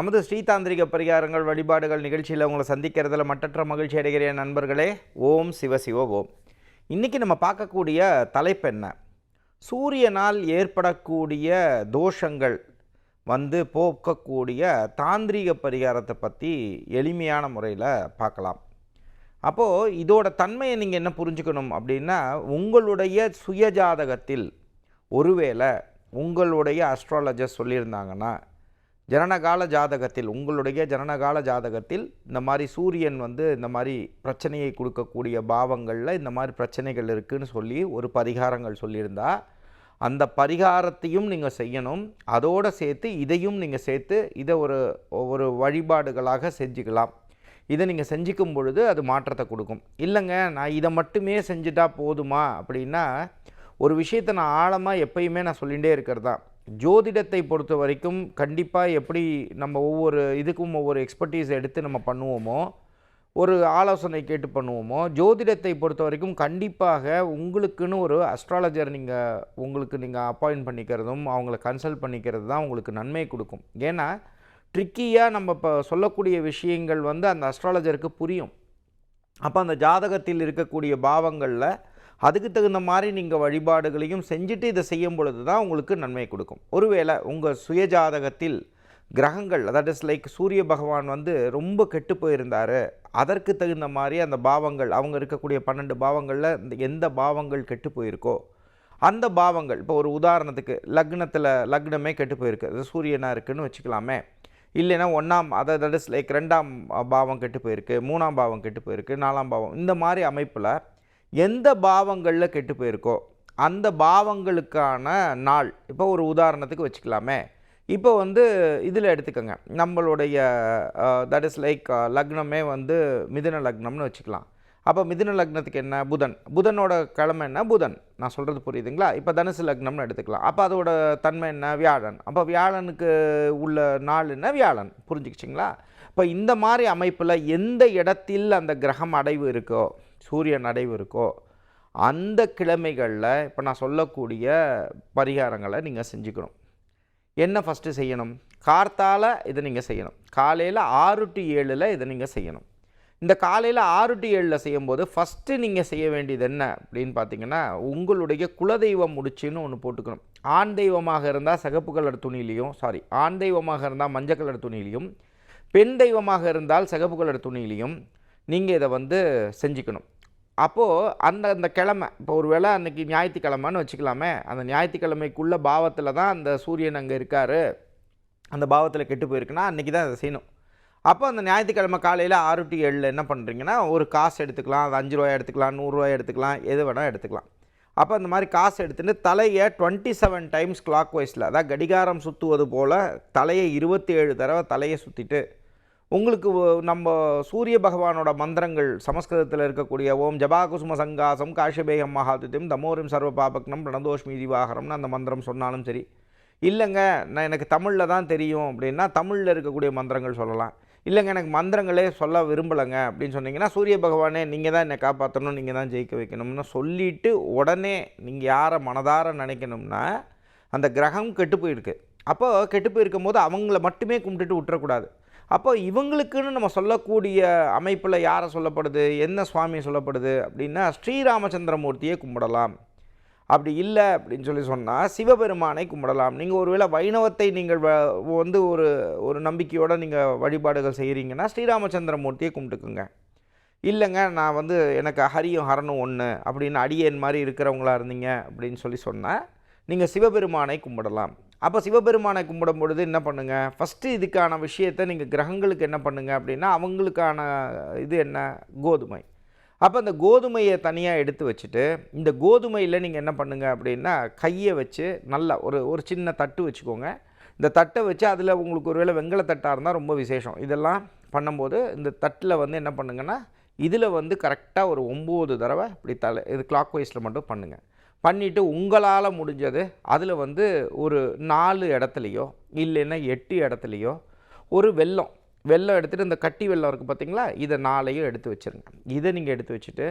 நமது ஸ்ரீதாந்திரிக பரிகாரங்கள் வழிபாடுகள் நிகழ்ச்சியில் உங்களை சந்திக்கிறதுல மட்டற்ற மகிழ்ச்சி அடைகிற நண்பர்களே. ஓம் சிவ ஓம். இன்றைக்கி நம்ம பார்க்கக்கூடிய தலைப்பு என்ன? சூரியனால் ஏற்படக்கூடிய தோஷங்கள் வந்து போக்கக்கூடிய தாந்திரிக பரிகாரத்தை பற்றி எளிமையான முறையில் பார்க்கலாம். அப்போது இதோட தன்மையை நீங்கள் என்ன புரிஞ்சுக்கணும் அப்படின்னா உங்களுடைய சுயஜாதகத்தில் ஒருவேளை உங்களுடைய அஸ்ட்ராலஜர் சொல்லியிருந்தாங்கன்னா ஜனனகால ஜாதகத்தில் உங்களுடைய ஜனனகால ஜாதகத்தில் இந்த மாதிரி சூரியன் வந்து இந்த மாதிரி பிரச்சனையை கொடுக்கக்கூடிய பாவங்களில் இந்த மாதிரி பிரச்சனைகள் இருக்குதுன்னு சொல்லி ஒரு பரிகாரங்கள் சொல்லியிருந்தா அந்த பரிகாரத்தையும் நீங்கள் செய்யணும். அதோடு சேர்த்து இதையும் நீங்கள் சேர்த்து இதை ஒரு ஒரு வழிபாடுகளாக செஞ்சுக்கலாம். இதை நீங்கள் செஞ்சுக்கும் பொழுது அது மாற்றத்தை கொடுக்கும். இல்லைங்க நான் இதை மட்டுமே செஞ்சுட்டா போதுமா அப்படின்னா ஒரு விஷயத்தை நான் ஆழமாக எப்பயுமே நான் சொல்லிகிட்டே இருக்கிறது தான். ஜோதிடத்தை பொறுத்த வரைக்கும் கண்டிப்பாக எப்படி நம்ம ஒவ்வொரு இதுக்கும் ஒவ்வொரு எக்ஸ்பர்டீஸ் எடுத்து நம்ம பண்ணுவோமோ ஒரு ஆலோசனை கேட்டு பண்ணுவோமோ ஜோதிடத்தை பொறுத்த வரைக்கும் கண்டிப்பாக உங்களுக்குன்னு ஒரு அஸ்ட்ராலஜர் நீங்கள் உங்களுக்கு நீங்கள் அப்பாயிண்ட் பண்ணிக்கிறதும் அவங்கள கன்சல்ட் பண்ணிக்கிறது தான் உங்களுக்கு நன்மை கொடுக்கும். ஏன்னா ட்ரிக்கியாக நம்ம இப்போ சொல்லக்கூடிய விஷயங்கள் வந்து அந்த அஸ்ட்ராலஜருக்கு புரியும். அப்போ அந்த ஜாதகத்தில் இருக்கக்கூடிய பாவங்களில் அதுக்கு தகுந்த மாதிரி நீங்கள் வழிபாடுகளையும் செஞ்சுட்டு இதை செய்யும் பொழுது தான் உங்களுக்கு நன்மை கொடுக்கும். ஒருவேளை உங்கள் சுயஜாதகத்தில் கிரகங்கள் தட் இஸ் லைக் சூரிய பகவான் வந்து ரொம்ப கெட்டு போயிருந்தார். அதற்கு தகுந்த மாதிரி அந்த பாவங்கள் அவங்க இருக்கக்கூடிய பன்னெண்டு பாவங்களில் இந்த எந்த பாவங்கள் கெட்டு போயிருக்கோ அந்த பாவங்கள் இப்போ ஒரு உதாரணத்துக்கு லக்னத்தில் லக்னமே கெட்டு போயிருக்கு. அது சூரியனாக இருக்குதுன்னு வச்சுக்கலாமே. இல்லைன்னா ஒன்றாம் அதை தட் இஸ் லைக் ரெண்டாம் பாவம் கெட்டு போயிருக்கு மூணாம் பாவம் கெட்டு போயிருக்கு நாலாம் பாவம் இந்த மாதிரி அமைப்பில் எந்த பாவங்களில் கெட்டு போயிருக்கோ அந்த பாவங்களுக்கான நாள். இப்போ ஒரு உதாரணத்துக்கு வச்சுக்கலாமே. இப்போ வந்து இதில் எடுத்துக்கோங்க. நம்மளுடைய தட் இஸ் லைக் லக்னமே வந்து மிதுன லக்னம்னு வச்சுக்கலாம். அப்போ மிதுன லக்னத்துக்கு என்ன? புதன். புதனோட கிழமை என்ன? புதன். நான் சொல்கிறது புரியுதுங்களா? இப்போ தனுசு லக்னம்னு எடுத்துக்கலாம். அப்போ அதோட தன்மை என்ன? வியாழன். அப்போ வியாழனுக்கு உள்ள நாள் என்ன? வியாழன். புரிஞ்சுக்கிச்சிங்களா? இப்போ இந்த மாதிரி அமைப்பில் எந்த இடத்தில் அந்த கிரகம் அடைவு இருக்கோ சூரியன் அடைவு இருக்கோ அந்த கிழமைகளில் இப்போ நான் சொல்லக்கூடிய பரிகாரங்களை நீங்கள் செஞ்சுக்கணும். என்ன ஃபஸ்ட்டு செய்யணும்? கார்த்தால இதை நீங்கள் செய்யணும். காலையில் ஆறு டு ஏழில் இதை நீங்கள் செய்யணும். இந்த காலையில் ஆறு டு ஏழில் செய்யும்போது ஃபஸ்ட்டு நீங்கள் செய்ய வேண்டியது என்ன அப்படின்னு பார்த்தீங்கன்னா உங்களுடைய குலதெய்வம் முடிச்சுன்னு ஒன்று போட்டுக்கணும். ஆண் தெய்வமாக இருந்தால் சிகப்பு கலர் துணியிலையும் சாரி ஆண் தெய்வமாக இருந்தால் மஞ்சள் கலர் துணியிலையும் பெண் தெய்வமாக இருந்தால் சிகப்பு கலர் துணியிலையும் நீங்கள் இதை வந்து செஞ்சுக்கணும். அப்போது அந்த அந்த கிழமை இப்போ ஒரு வேளை அன்றைக்கி ஞாயிற்றுக்கிழமைன்னு வச்சுக்கலாமே அந்த ஞாயிற்றுக்கிழமைக்குள்ள பாவத்தில் தான் அந்த சூரியன் அங்கே இருக்கார். அந்த பாவத்தில் கெட்டு போயிருக்குன்னா அன்றைக்கி தான் அதை செய்யணும். அப்போ அந்த ஞாயிற்றுக்கிழமை காலையில் ஆறு டு ஏழில் என்ன பண்ணுறீங்கன்னா ஒரு காசு எடுத்துக்கலாம் அது அஞ்சு ரூபாய் எடுத்துக்கலாம் நூறுரூவா எடுத்துக்கலாம் எது வேணால் எடுத்துக்கலாம். அப்போ அந்த மாதிரி காசு எடுத்துகிட்டு தலையை டுவெண்ட்டி செவன் டைம்ஸ் கிளாக் வைஸில் அதாவது கடிகாரம் சுற்றுவது போல் தலையை இருபத்தி ஏழு தடவை தலையை சுற்றிட்டு உங்களுக்கு நம்ம சூரிய பகவானோட மந்திரங்கள் சமஸ்கிருதத்தில் இருக்கக்கூடிய ஓம் ஜபாகுசும சங்காசம் காஷபேகம் மகாதித்யம் தமோரிம் சர்வ பாபக்னம் பிரணதோஷ்மி திவாகரம்னு அந்த மந்திரம் சொன்னாலும் சரி. இல்லைங்க நான் எனக்கு தமிழில் தான் தெரியும் அப்படின்னா தமிழில் இருக்கக்கூடிய மந்திரங்கள் சொல்லலாம். இல்லைங்க எனக்கு மந்திரங்களே சொல்ல விரும்பலைங்க அப்படின்னு சொன்னீங்கன்னா சூரிய பகவானே நீங்கள் தான் என்னை காப்பாற்றணும் நீங்கள் தான் ஜெயிக்க வைக்கணும்னு சொல்லிவிட்டு உடனே நீங்கள் யாரை மனதார நினைக்கணும்னா அந்த கிரகம் கெட்டு போயிருக்கு. அப்போ கெட்டு போயிருக்கும் போது அவங்கள மட்டுமே கும்பிட்டுட்டு விட்டுறக்கூடாது அப்போ இவங்களுக்குன்னு நம்ம சொல்லக்கூடிய அமைப்பில் யாரை சொல்லப்படுது? என்ன சுவாமி சொல்லப்படுது? அப்படின்னா ஸ்ரீராமச்சந்திரமூர்த்தியை கும்பிடலாம். அப்படி இல்லை அப்படின்னு சொல்லி சொன்னால் சிவபெருமானை கும்பிடலாம். நீங்கள் ஒருவேளை வைணவத்தை நீங்கள் வ- வந்து ஒரு ஒரு நம்பிக்கையோடு நீங்கள் வழிபாடுகள் செய்கிறீங்கன்னா ஸ்ரீராமச்சந்திரமூர்த்தியை கும்பிட்டுக்குங்க. இல்லைங்க நான் வந்து எனக்கு ஹரியும் ஹரனும் ஒன்று அப்படின்னு அடியேன் மாதிரி இருக்கிறவங்களா இருந்தீங்க அப்படின்னு சொல்லி சொன்னால் நீங்கள் சிவபெருமானை கும்பிடலாம். அப்போ சிவபெருமானை கும்பிடும் பொழுது என்ன பண்ணுங்கள் ஃபஸ்ட்டு இதுக்கான விஷயத்தை நீங்கள் கிரகங்களுக்கு என்ன பண்ணுங்கள் அப்படின்னா அவங்களுக்கான இது என்ன? கோதுமை. அப்போ அந்த கோதுமையை தனியாக எடுத்து வச்சுட்டு இந்த கோதுமையில் நீங்கள் என்ன பண்ணுங்கள் அப்படின்னா கையை வச்சு நல்லா ஒரு ஒரு சின்ன தட்டு வச்சுக்கோங்க. இந்த தட்டை வச்சு அதில் உங்களுக்கு ஒருவேளை வெங்கல தட்டாக இருந்தால் ரொம்ப விசேஷம். இதெல்லாம் பண்ணும்போது இந்த தட்டில் வந்து என்ன பண்ணுங்கன்னா இதில் வந்து கரெக்டாக ஒரு ஒம்பது தடவை இப்படி தலை இது கிளாக் வைஸில் மட்டும் பண்ணுங்கள் பண்ணிவிட்டு உங்களால் முடிஞ்சது அதில் வந்து ஒரு நாலு இடத்துலையோ இல்லைன்னா எட்டு இடத்துலையோ ஒரு வெல்லம். வெள்ளம் எடுத்துகிட்டு இந்த கட்டி வெள்ளம் இருக்குது பார்த்தீங்களா இதை நாளையும் எடுத்து வச்சுருங்க. இதை நீங்கள் எடுத்து வச்சுட்டு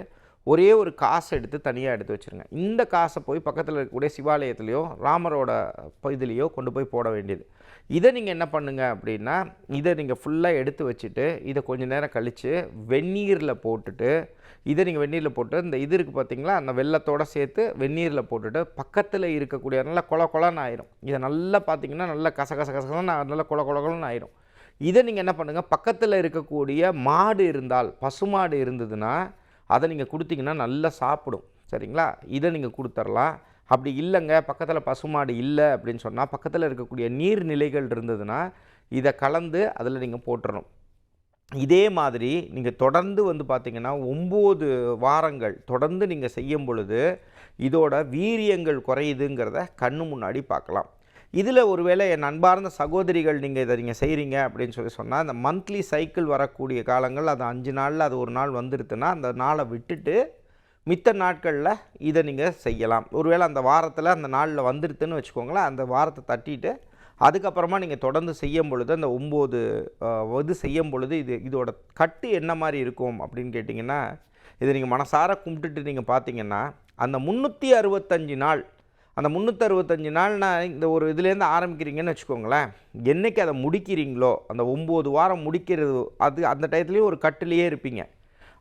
ஒரே ஒரு காசை எடுத்து தனியாக எடுத்து வச்சுருங்க. இந்த காசை போய் பக்கத்தில் இருக்கக்கூடிய சிவாலயத்துலேயோ ராமரோட இதுலேயோ கொண்டு போய் போட வேண்டியது. இதை நீங்கள் என்ன பண்ணுங்க அப்படின்னா இதை நீங்கள் ஃபுல்லாக எடுத்து வச்சுட்டு இதை கொஞ்ச நேரம் கழித்து வெந்நீரில் போட்டுட்டு இதை நீங்கள் வெந்நீரில் போட்டு இந்த இது இருக்குது பார்த்தீங்களா அந்த வெள்ளத்தோட சேர்த்து வெந்நீரில் போட்டுட்டு பக்கத்தில் இருக்கக்கூடிய நல்லா கொல கொலன்னு ஆயிரும். இதை நல்லா பார்த்தீங்கன்னா நல்லா கச கச கசன்னு நல்லா கொல கொல ஆயிரும். இதை நீங்கள் என்ன பண்ணுங்கள் பக்கத்தில் இருக்கக்கூடிய மாடு இருந்தால் பசுமாடு இருந்ததுன்னா அதை நீங்கள் கொடுத்தீங்கன்னா நல்லா சாப்பிடும். சரிங்களா? இதை நீங்கள் கொடுத்துர்லாம். அப்படி இல்லைங்க பக்கத்தில் பசுமாடு இல்லை அப்படின்னு சொன்னால் பக்கத்தில் இருக்கக்கூடிய நீர்நிலைகள் இருந்ததுன்னா இதை கலந்து அதில் நீங்கள் போட்டுடணும் இதே மாதிரி நீங்கள் தொடர்ந்து வந்து பார்த்திங்கன்னா ஒம்பது வாரங்கள் தொடர்ந்து நீங்கள் செய்யும் பொழுது இதோட வீரியங்கள் குறையுதுங்கிறத கண்ணு முன்னாடி பார்க்கலாம். இதில் ஒருவேளை என் அன்பார்ந்த சகோதரிகள் நீங்கள் இதை நீங்கள் செய்கிறீங்க அப்படின்னு சொல்லி சொன்னால் அந்த மந்த்லி சைக்கிள் வரக்கூடிய காலங்கள் அது அஞ்சு நாளில் அது ஒரு நாள் வந்துடுதுன்னா அந்த நாளை விட்டுட்டு மித்த நாட்களில் இதை நீங்கள் செய்யலாம். ஒருவேளை அந்த வாரத்தில் அந்த நாளில் வந்துடுதுன்னு வச்சுக்கோங்களேன் அந்த வாரத்தை தட்டிட்டு அதுக்கப்புறமா நீங்கள் தொடர்ந்து செய்யும் பொழுது அந்த ஒம்பது இது செய்யும் பொழுது இது இதோட கட்டு என்ன மாதிரி இருக்கும் அப்படின்னு கேட்டிங்கன்னா இதை நீங்கள் மனசார கும்பிட்டுட்டு நீங்கள் பார்த்தீங்கன்னா அந்த முந்நூற்றி அறுபத்தஞ்சு நாள் அந்த முந்நூற்றி அறுபத்தஞ்சு நான் இந்த ஒரு இதுலேருந்து ஆரம்பிக்கிறீங்கன்னு வச்சுக்கோங்களேன் என்னைக்கு அதை முடிக்கிறீங்களோ அந்த ஒம்பது வாரம் முடிக்கிறது அது அந்த டயத்துலேயும் ஒரு கட்டிலேயே இருப்பீங்க.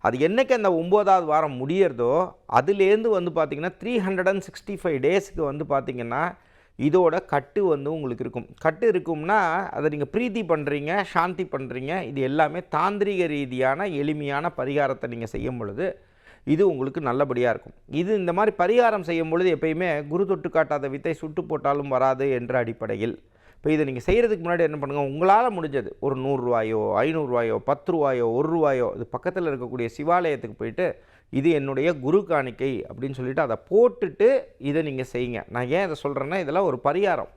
அது என்னைக்கு அந்த ஒம்போதாவது வாரம் முடியறதோ அதுலேருந்து வந்து பார்த்தீங்கன்னா three hundred and sixty five டேஸ்க்கு வந்து பார்த்தீங்கன்னா இதோட கட்டு வந்து உங்களுக்கு இருக்கும். கட்டு இருக்கும்னா அதை நீங்கள் பிரீத்தி பண்ணுறீங்க சாந்தி பண்ணுறீங்க இது எல்லாமே தாந்திரிக ரீதியான எளிமையான பரிகாரத்தை நீங்கள் செய்யும் பொழுது இது உங்களுக்கு நல்லபடியாக இருக்கும். இது இந்த மாதிரி பரிகாரம் செய்யும் பொழுது எப்பயுமே குரு தொட்டு காட்டாத வித்தை சுட்டு போட்டாலும் வராது என்ற அடிப்படையில். இப்போ இதை நீங்கள் செய்கிறதுக்கு முன்னாடி என்ன பண்ணுங்கள் உங்களால் முடிஞ்சது. ஒரு நூறுரூவாயோ ஐநூறுரூவாயோ பத்து ரூபாயோ ஒரு ரூபாயோ இது பக்கத்தில் இருக்கக்கூடிய சிவாலயத்துக்கு போயிட்டு இது என்னுடைய குரு காணிக்கை அப்படின்னு சொல்லிட்டு அதை போட்டுட்டு இதை நீங்கள் செய்யுங்க. நான் ஏன் இதை சொல்கிறேன்னா இதெல்லாம் ஒரு பரிகாரம்.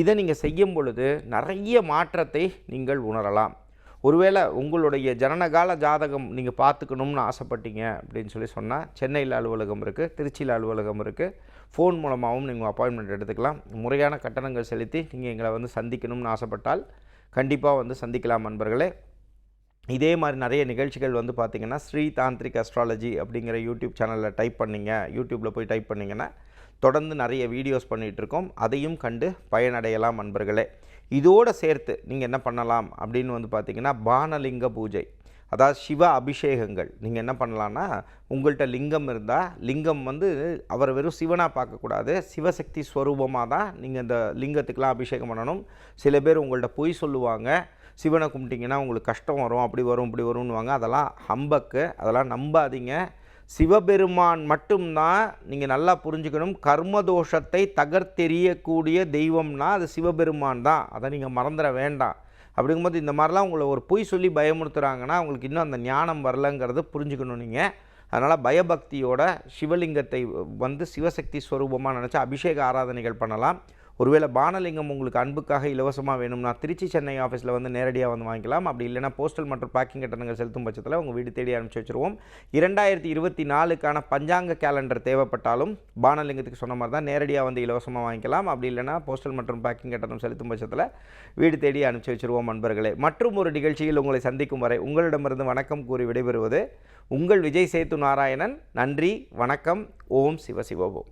இதை நீங்கள் செய்யும் பொழுது நிறைய மாற்றத்தை நீங்கள் உணரலாம். ஒருவேளை உங்களுடைய ஜனனகால ஜாதகம் நீங்கள் பார்த்துக்கணும்னு ஆசைப்பட்டீங்க அப்படின்னு சொல்லி சொன்னால் சென்னையில் அலுவலகம் இருக்குது திருச்சியில் அலுவலகம் இருக்குது ஃபோன் மூலமாகவும் நீங்கள் அப்பாயின்மெண்ட் எடுத்துக்கலாம். முறையான கட்டணங்கள் செலுத்தி நீங்கள் எங்களை வந்து சந்திக்கணும்னு ஆசைப்பட்டால் கண்டிப்பாக வந்து சந்திக்கலாம் நண்பர்களே இதே மாதிரி நிறைய நிகழ்ச்சிகள் வந்து பார்த்திங்கன்னா ஸ்ரீ தாந்திரிக் அஸ்ட்ராலஜி அப்படிங்கிற யூடியூப் சேனலில் டைப் பண்ணிங்க. யூடியூப்பில் போய் டைப் பண்ணிங்கன்னா தொடர்ந்து நிறைய வீடியோஸ் பண்ணிகிட்டு இருக்கோம். அதையும் கண்டு பயனடையலாம் நண்பர்களே இதோடு சேர்த்து நீங்கள் என்ன பண்ணலாம் அப்படின்னு வந்து பார்த்திங்கன்னா பானலிங்க பூஜை அதாவது சிவ அபிஷேகங்கள். நீங்கள் என்ன பண்ணலான்னா உங்கள்கிட்ட லிங்கம் இருந்தால் லிங்கம் வந்து அவரை வெறும் சிவனாக பார்க்கக்கூடாது. சிவசக்தி ஸ்வரூபமாக தான் நீங்கள் இந்த லிங்கத்துக்கெலாம் அபிஷேகம் பண்ணணும். சில பேர் உங்கள்கிட்ட பொய் சொல்லுவாங்க. சிவனை கும்பிட்டிங்கன்னா உங்களுக்கு கஷ்டம் வரும் அப்படி வரும் இப்படி வரும்னுவாங்க. அதெல்லாம் ஹம்பக்கு அதெல்லாம் நம்பாதீங்க. சிவபெருமான் மட்டும்தான் நீங்கள் நல்லா புரிஞ்சுக்கணும். கர்மதோஷத்தை தகர்த்தெறியக்கூடிய தெய்வம்னா அது சிவபெருமான் தான். அதை நீங்கள் மறந்துட வேண்டாம். அப்படிங்கும்போது இந்த மாதிரிலாம் உங்களை ஒரு பொய் சொல்லி பயமுறுத்துறாங்கன்னா உங்களுக்கு இன்னும் அந்த ஞானம் வரலங்கிறத புரிஞ்சுக்கணும் நீங்கள் அதனால் பயபக்தியோட சிவலிங்கத்தை வந்து சிவசக்தி ஸ்வரூபமாக நினச்சி அபிஷேக ஆராதனைகள் பண்ணலாம். ஒருவேளை பானலிங்கம் உங்களுக்கு அன்புக்காக இலவசமாக வேணும்னா திருச்சி சென்னை ஆஃபீஸில் வந்து நேரடியாக வந்து வாங்கிக்கலாம். அப்படி இல்லைனா போஸ்டல் மற்றும் பேக்கிங் கட்டணங்கள் செலுத்தும் பட்சத்தில் உங்கள் வீடு தேடி அனுப்பிச்சி வச்சுருவோம். இரண்டாயிரத்தி இருபத்தி நாலுக்கான பஞ்சாங்க கேலண்டர் தேவைப்பட்டாலும் பானலிங்கத்துக்கு சொன்ன மாதிரி தான் நேரடியாக வந்து இலவசமாக வாங்கிக்கலாம். அப்படி இல்லைனா போஸ்டல் மற்றும் பேக்கிங் கட்டணம் செலுத்தும் பட்சத்தில் வீடு தேடி அனுப்பிச்சி வச்சுருவோம் நண்பர்களே. மற்றும் ஒரு நிகழ்ச்சியில் உங்களை சந்திக்கும் வரை உங்களிடமிருந்து வணக்கம் கூறி விடைபெறுவது உங்கள் விஜய் சேத்து நாராயணன். நன்றி வணக்கம். ஓம் சிவசிவோம்